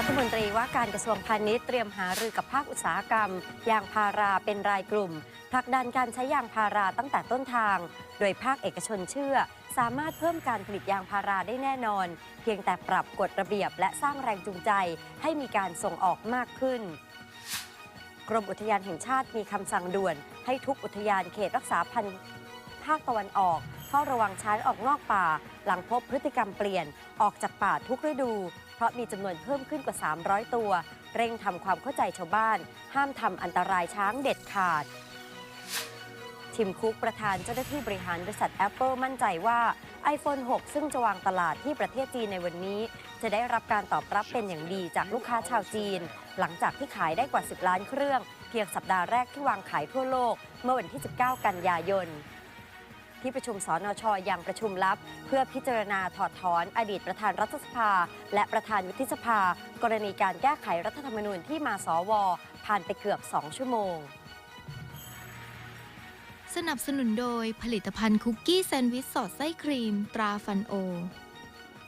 รัฐมนตรีว่าการกระทรวงพาณิชย์เตรียมหารือกับภาคอุตสาหกรรม ยางพาราเป็นรายกลุ่มผลักดันการใช้ยางพาราตั้งแต่ต้นทาง โดยภาคเอกชนเชื่อ สามารถเพิ่มการผลิตยางพาราได้แน่นอน เพียงแต่ปรับกฎระเบียบและสร้างแรงจูงใจ ให้มีการส่งออกมากขึ้น กรมอุทยานแห่งชาติมีคำสั่งด่วน ให้ทุกอุทยานเขตรักษาพันธุ์ ภาคตะวันออกเฝ้าระวังช้างออกนอกป่า หลังพบพฤติกรรมเปลี่ยนออกจากป่าทุกฤดู เพราะมีจำนวนเพิ่มขึ้นกว่า 300 ตัว เร่งทำความเข้าใจชาวบ้าน ห้ามทำอันตรายช้างเด็ดขาดทิมคุกประธานเจ้าหน้าที่บริหารบริษัท Apple มั่นใจว่า iPhone 6 ซึ่งจะวางตลาดที่ประเทศจีนในวันนี้ จะได้รับการตอบรับเป็นอย่างดีจากลูกค้าชาวจีน หลังจากที่ขายได้กว่า 10 ล้านเครื่อง เพียงสัปดาห์แรกที่วางขายทั่วโลก เมื่อวันที่ 19 กันยายน ที่ประชุมสนชอย่างประชุมลับ เพื่อพิจารณาถอดถอนอดีตประธานรัฐสภา และประธานวุฒิสภา กรณีการแก้ไขรัฐธรรมนูญที่มาสว ผ่านไปเกือบ 2 ชั่วโมง สนับสนุนโดยผลิตภัณฑ์คุกกี้แซนด์วิชสอดไส้ครีม ตราฟันโอ